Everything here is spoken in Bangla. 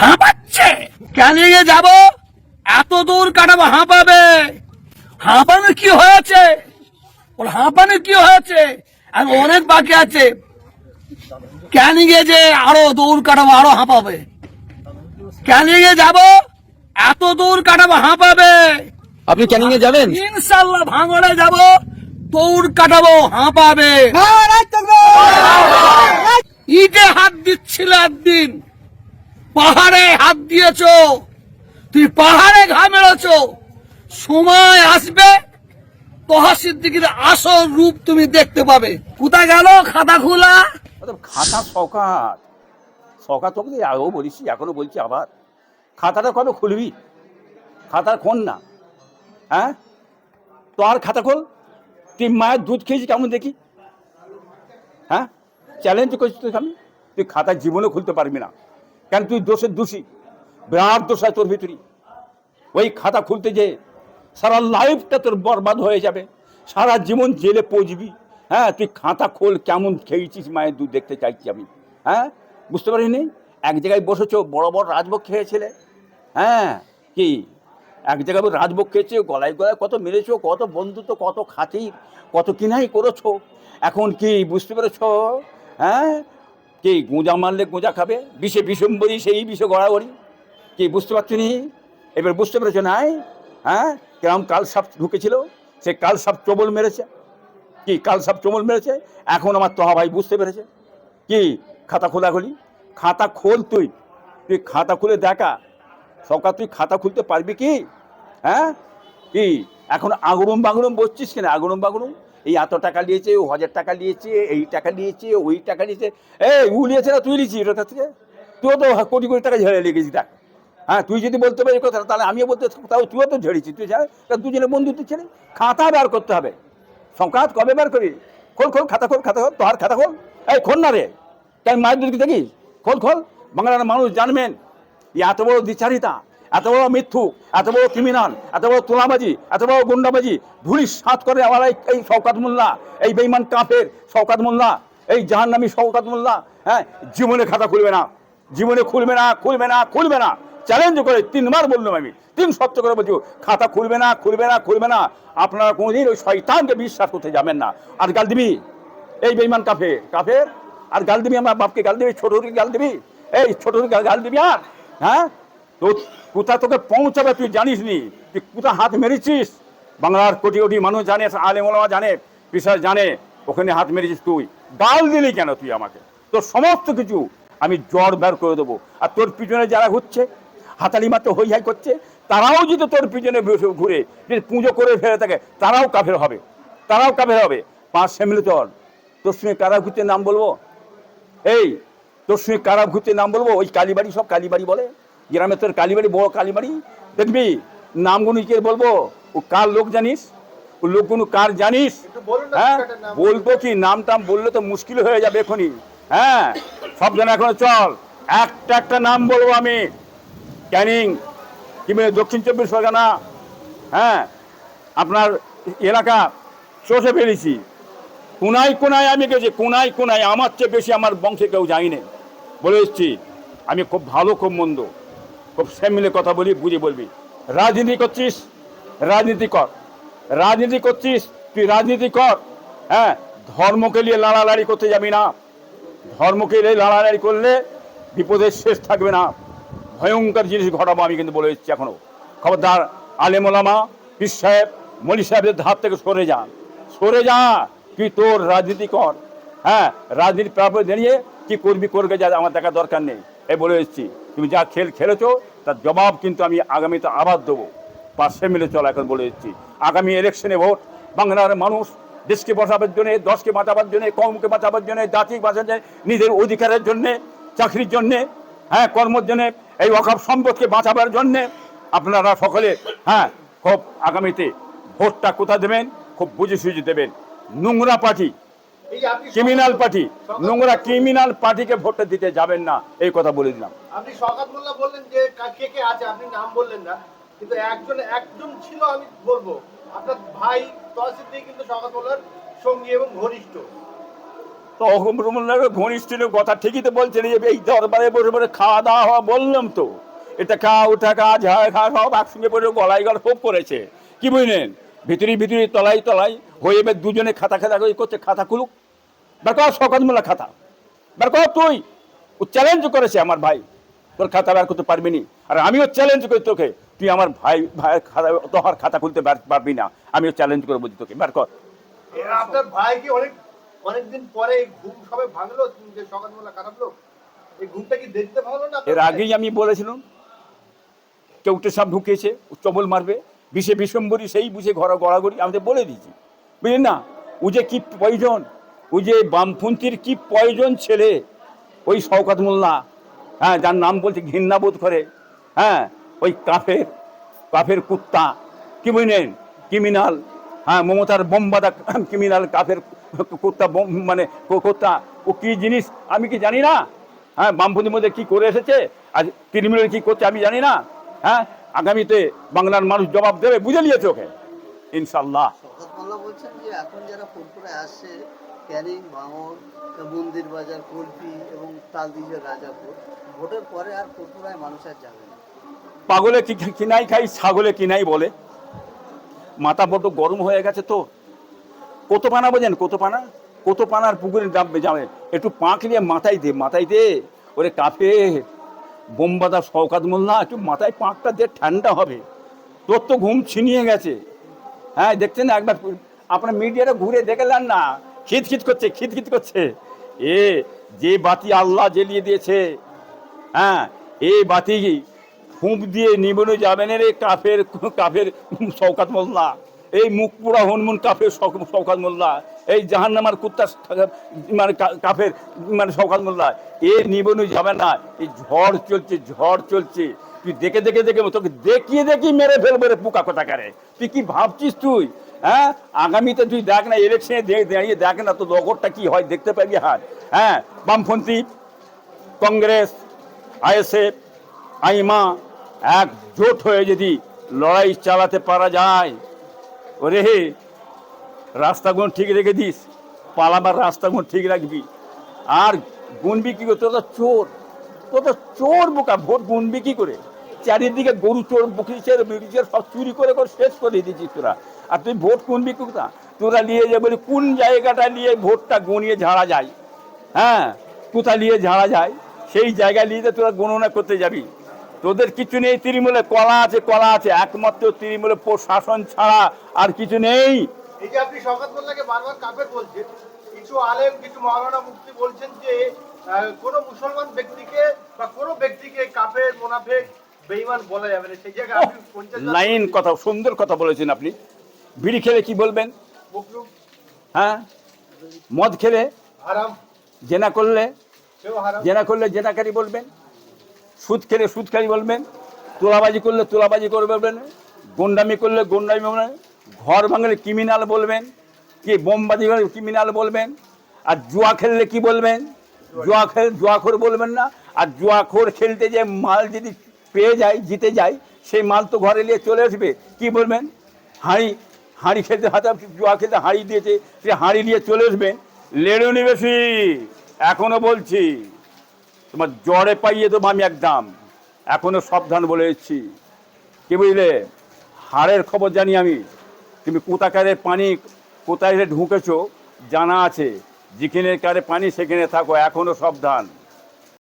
হাঁপাচ্ছে। ক্যানিংয়ে যাব? এত দূর কাটাবো হাঁপাবে। হাঁপানোর কি হয়েছে? ওর হাঁপানোর কি হয়েছে? আর অনেক বাকি আছে। ক্যানিংয়ে যে আরও দূর কাটাবো আরও হাঁপাবে। ক্যানিংয়ে যাব? এত দূর কাটাবো হাঁপাবে। আপনি ক্যানিং এ যাবেন? ইনশাল্লাহ ভাঙড়ে যাব। দৌড় কাটাবো হাঁপাবে। ইটে হাত দিচ্ছিল একদিন। পাহাড়ে হাত দিয়েছ। তুই পাহাড়ে ঘা মেরেছ। সময় আসবে তোহা সিদ্দিকির আসল রূপ তুমি দেখতে পাবে। কোথায় গেল খাতা খোলা? খাতা শকাত শকাত তোকে আগেও বলিস এখনও বলছি আবার। খাতাটা কবে খুলবি? খাতা খোল না। হ্যাঁ? তো আর খাতা খোল। তুই মায়ের দুধ খেয়েছি কেমন দেখি? হ্যাঁ? চ্যালেঞ্জ করছিস তুই আমি তুই খাতা জীবনে খুলতে পারবি না। কেন তুই দোষের দোষী? বিরাট দোষ হয় তোর ভিতরে ওই খাতা খুলতে যে সারা লাইফটা তোর বরবাদ হয়ে যাবে। সারা জীবন জেলে পচবি হ্যাঁ তুই খাতা খোল, কেমন খেয়েছিস মায়ের দুধ দেখতে চাইছি আমি। হ্যাঁ বুঝতে পারিনি? এক জায়গায় বসেছো, বড় বড় রাজভোগ খেয়েছিলে। হ্যাঁ কি? এক জায়গায় রাজভোগ খেয়েছে, গলায় গলায় কত মেরেছো, কত বন্ধুত্ব, কত খাতির, কত কিনাই করেছ। এখন কি, বুঝতে পেরেছ? হ্যাঁ কি গোঁজা মারলে গোঁজা খাবে? বিষে বিষম্বরী, সেই বিষে গড়াগড়ি। কি বুঝতে পারছি নি? এবার বুঝতে পেরেছ নাই হ্যাঁ? কিরম কাল সাপ ঢুকেছিল? সে কাল সাপ চবল মেরেছে। কি কাল সাপ চবল মেরেছে? এখন আমার তহা ভাই বুঝতে পেরেছে। কি? খাতা খোলা খুলি। খাতা খোল তুই। তুই খাতা খুলে দেখা। সকাল তুই খাতা খুলতে পারবি কি? হ্যাঁ? কি? এখন আগুরুম বাগুরুম বসছিস কেন? আগুরুম বাগুরুম এই এত টাকা নিয়েছে, ও হাজার টাকা নিয়েছে, এই টাকা নিয়েছে, ওই টাকা নিয়েছে। এই উ নিয়েছে না, তুই নিয়েছিস ওটা থেকে? তুইও তো কোটি কোটি টাকা ঝেড়ে লেগেছিস, দেখ। হ্যাঁ তুই যদি বলতে পারিস কথা তাহলে আমিও বলতে তাও তুইও তো ঝেড়েছিস। তুই যা দুজনে বন্ধুত্ব ছেড়ে খাতা বার করতে হবে। সংকাত কবে বার করি? খোল খোল, খাতা খোল খাতা খোল, তোহার খাতা খোল। এই খোল না রে, তাই মায়ের দুধকে দেখিস? খোল খোল। বাংলার মানুষ জানবেন এত বড় দ্বিচারিতা। এত বড় মিথ্যু এত বড় ক্রিমিনাল এত বড় তোলাবাজি এত বড় গুন্ডাবাজি, ধুলিস সাত করে আমার এই- শওকাত মোল্লা, এই বেইমান কাফের শওকাত মোল্লা, এই জাহান্নামী শওকাত মোল্লা হ্যাঁ জীবনে খাতা খুলবে না, জীবনে খুলবে না খুলবে না খুলবে না। চ্যালেঞ্জ করে তিনবার বললাম আমি, তিন সত্য করে বলছি, খাতা খুলবে না খুলবে না খুলবে না। আপনারা কোনোদিন ওই শয়তানকে বিশ্বাস করতে যাবেন না। আর গাল দিবি, এই বেইমান কাফের কাফের, আর গাল দিবি আমার বাপকে, গাল দিবি ছোটকে গাল দিবি, এই ছোটকে গাল দিবি আর হ্যাঁ? তো কোথা তোকে পৌঁছাবে তুই জানিস নি তুই কোথা হাত মেরেছিস? বাংলার কোটি কোটি মানুষ জানে আলেমা জানে বিশ্বাস জানে, ওখানে হাত মেরেছিস তুই। গাল দিলি কেন তুই আমাকে? তোর সমস্ত কিছু আমি জ্বর বের করে দেবো। আর তোর পিছনে যারা ঘুরছে, হাতালি মাত্র হই হাই করছে, তারাও যদি তোর পিছনে ঘুরে, যদি পুজো করে ফেলে থাকে, তারাও কাফের হবে। তারাও কাফের হবে। পাঁচ সেমিলে চল। তোর সঙ্গে কারা ঘুরতে নাম বলব? এই, তোর সঙ্গে কারা ঘুরতে নাম বলব? ওই কালীবাড়ি সব কালীবাড়ি বলে। গ্রামে তোর কালীবাড়ি বড় কালীবাড়ি দেখবি? নামগুলো কে বলব ও কার লোক জানিস? ও লোকগুলো কার জানিস? হ্যাঁ? বলব কি নাম টাম বললে তো মুশকিল হয়ে যাবে এখনই। হ্যাঁ? সব জন এখন চল। একটা একটা নাম বলব আমি। ক্যানিং কিংবা দক্ষিণ চব্বিশ পরগনা। হ্যাঁ? আপনার এলাকা চষে ফেলেছি। কোনায় কোনায় আমি গেছি কোনায় কোনায়। আমার চেয়ে বেশি আমার বংশে কেউ যায়নি। বলে এসছি। আমি খুব ভালো খুব মন্দ। খুব সেমিলে কথা বলি, বুঝে বলবি। রাজনীতি করছিস, রাজনীতি কর। রাজনীতি করছিস, তুই রাজনীতি কর। হ্যাঁ ধর্মকে নিয়ে লাড়ালাড়ি করতে যাবি না। ধর্মকে নিয়ে লাড়ালাড়ি করলে বিপদের শেষ থাকবে না। ভয়ঙ্কর জিনিস ঘটাবো আমি কিন্তু বলে এসেছি এখনও খবরদার আলেমোলামা পীর সাহেব, মলি সাহেবের ধার থেকে সরে যা। সরে যা তুই তোর রাজনীতি কর। হ্যাঁ রাজনীতি প্রাপ্য দাঁড়িয়ে কি করবি করবে যা আমার দেখা দরকার নেই। এই বলে এসেছি তুমি যা খেল, খেলেছো, তার জবাব কিন্তু আমি আগামীতে আবার দেবো। পাশে মিলে চলা, এখন বলে দিচ্ছি। আগামী ইলেকশনে ভোট, বাংলার মানুষ দেশকে বাঁচাবার জন্য, দশকে বাঁচাবার জন্য, কমকে বাঁচাবার জন্য জাতি বাঁচার জন্য, নিজের অধিকারের জন্যে, চাকরির জন্যে হ্যাঁ কর্মের জন্যে, এই অকাপ সম্পদকে বাঁচাবার জন্যে আপনারা সকলে হ্যাঁ খুব আগামীতে ভোটটা কোথা দেবেন? খুব বুঝে সুঝে দেবেন। নোংরা পার্টি ক্রিমিনাল পার্টি নোংরা ক্রিমিনাল পার্টিকে ভোটটা দিতে যাবেন না এই কথা বলে দিলাম। আপনি শওকত মোল্লা বললেন যে কে কে আছে আপনি নাম বললেন না কিন্তু একজন একজন ছিল আমি বলব। আপনার ভাই তহসিল দিয়ে কিন্তু শওকত মোল্লার সঙ্গী এবং ঘনিষ্ঠ। তখন ঘনিষ্ঠ কথা ঠিকই তো বলছেন এই দরবারে বসে বসে খাওয়া দাওয়া হওয়া বললাম তো। এটা খা ওটা খা ঝাড় খা সব একসঙ্গে পড়ে গলায় গলা খুব করেছে। কি বুঝলেন? ভিতরি ভিতরি তলাই তলাই হয়ে এবার দুজনে খাতা খাতা করে করছে খাতা খুলুক। বার শকত মোল্লা খাতা। বার কর তুই। ও চ্যালেঞ্জ করেছে আমার ভাই। তোর খাতা বের করতে পারবি নি। আর আমিও চ্যালেঞ্জ করি তোকে। তুই আমার ভাই ভাইয়ের খাতা তোহার খাতা খুলতে পারবি না। আমিও চ্যালেঞ্জ করে বলছি তোকে। বার কর। আপনার ভাই কি অনেক অনেকদিন পরে ঘুম সবে ভাঙলো? যে সকালবেলা কাটাবলো এই ঘুমটা কি দেখতে ভালো না এর আগেই আমি বলেছিলাম কেউটে সাপ ঢুকিয়েছে চবল মারবে। বিষে বিষম্বরী সেই বুঝে ঘরা গড়াগড়ি। আমি তো বলে দিয়েছি। বুঝলেন না? ও যে কি প্রয়োজন ও যে বামপন্থীর কি প্রয়োজন ছেলে? ওই শওকাত মোল্লা। হ্যাঁ যার নাম বলছে ঘৃণা বোধ করে। হ্যাঁ ওই কাফের কাফের কুত্তা। কি বুঝলেন ক্রিমিনাল। হ্যাঁ মমতার বোমবাদা ক্রিমিনাল কাফের কুত্তা মানে কুত্তা। ও কি জিনিস? আমি কি জানি না। হ্যাঁ বামপন্থীর মধ্যে কি করে এসেছে? আর তৃণমূলের কি করছে আমি জানি না। হ্যাঁ আগামীতে বাংলার মানুষ জবাব দেবে, বুঝে নিয়েছে ওকে। ইনশাল্লাহ বলছেন যে এখন যারা আসছে ক্যানিং ভাঙর মন্দির বাজার, কলপি এবং তালদিজের রাজাপুর। ভোটের পরে আর ফুরফুরায় মানুষ আর যাবে পাগলে কিনাই খাই, ছাগলে কিনাই বলে। মাথা বড্ড গরম হয়ে গেছে তো। কত পানা বোঝেন কত পানা কত পানার পুকুরে ডাববে যাবে একটু পাঁক নিয়ে মাথায় দে মাথায় দে। ওরে কাপে বোমবাদা শওকাত মোল্লা, একটু মাথায় পাঁকটা দিয়ে ঠান্ডা হবে। তোর তো ঘুম ছিনিয়ে গেছে। হ্যাঁ দেখছেন একবার আপনার মিডিয়াটা ঘুরে দেখলেন না। খিত খিত করছে খিত খিত করছে। এ, যে বাতি আল্লাহ জ্বেলিয়ে দিয়েছে হ্যাঁ এই বাতি ফুঁপ দিয়ে নিবনে যাবেন রে কাফের কাফের শওকাত মোল্লা। এই মুখ পুরা হনমুন কাফের শক- শওকাত মোল্লা। এই জাহান্নামার কুত্তা মানে কাফের মানে শওকাত মোল্লা। এ নিবনে যাবে না, এই ঝড় চলছে ঝড় চলছে। তুই দেখে দেখে দেখে তোকে দেখিয়ে দেখি মেরে ফেলবে রে পোকা কোথা করে তুই কি ভাবছিস তুই? হ্যাঁ? আগামীতে তুই দেখ না ইলেকশনে দাঁড়িয়ে দেখ না তো লগরটা কি হয়, দেখতে পাবি হার হ্যাঁ? বামপন্থী, কংগ্রেস, আইএসএফ, আইমা একজোট হয়ে যদি লড়াই চালাতে পারা যায়। ওরে হে, রাস্তাগুলো ঠিক রেখে দিস, পালাবার রাস্তাগুলো ঠিক রাখবি। আর গুনবি কি করে? তোর তো চোর, তোর তো চোর বোকা, ভোট গুনবি কি করে? চারিদিকে গরু, চোর বকরিচের বিড়িচের সব চুরি করে করে শেষ করে দিয়েছিস তোরা। আর তুই ভোট গুনবি কোথা তোরা নিয়ে যাবে বলি, কোন জায়গাটা নিয়ে ভোটটা গনিয়ে ঝাড়া যায়? হ্যাঁ? কোথা নিয়ে ঝাড়া যায়? সেই জায়গায় নিয়ে তোরা গণনা করতে যাবি। তোদের কিছু নেই তৃণমূলে, কলা আছে কলা আছে। একমাত্র তৃণমূলে প্রশাসন ছাড়া আর কিছু নেই। এই যে আপনি কিছু আলেম, কিছু মুফতি বলছেন যে কোনো মুসলমান ব্যক্তিকে বা কোনো ব্যক্তিকে কাফের, মোনাফেক বেঈমান বলা যাবে না। সেই জায়গায় আপনি পঞ্চাশ লাইন কথা সুন্দর কথা বলেছেন আপনি। বিড়ি খেলে কি বলবেন? হ্যাঁ? মদ খেলে? হারাম। জেনা করলে? জেনা করলে জেনাকারী বলবেন? সুদ খেলে সুদকারী বলবেন? তোলাবাজি করলে তোলাবাজি করে বলবেন? গুন্ডামি করলে গুন্ডামি বলবেন? ঘর ভাঙলে ক্রিমিনাল বলবেন? কি বোমবাজি করলে ক্রিমিনাল বলবেন? আর জুয়া খেললে কি বলবেন? জুয়া খেল জুয়াখোর বলবেন না? আর জুয়াখোর খেলতে যে মাল যদি পেয়ে যায়, জিতে যায়, সেই মাল তো ঘরে নিয়ে চলে আসবে। কি বলবেন? হাঁড়ি হাঁড়ি খেতে হাতে জুয়া খেতে হাঁড়ি দিয়েছে, সে হাঁড়ি নিয়ে চলে আসবেন লেড়ুনি বেশি এখনও বলছি, তোমার জ্বরে পাইয়ে তো আমি একদম। এখনও সাবধান বলে এসেছি কি বুঝলে? হাড়ের খবর জানি আমি। তুমি কোথাকারে পানি, কোথায় ঢুকেছো জানা আছে। যেখানে কারে পানি, সেখানে থাকো, এখনও সাবধান।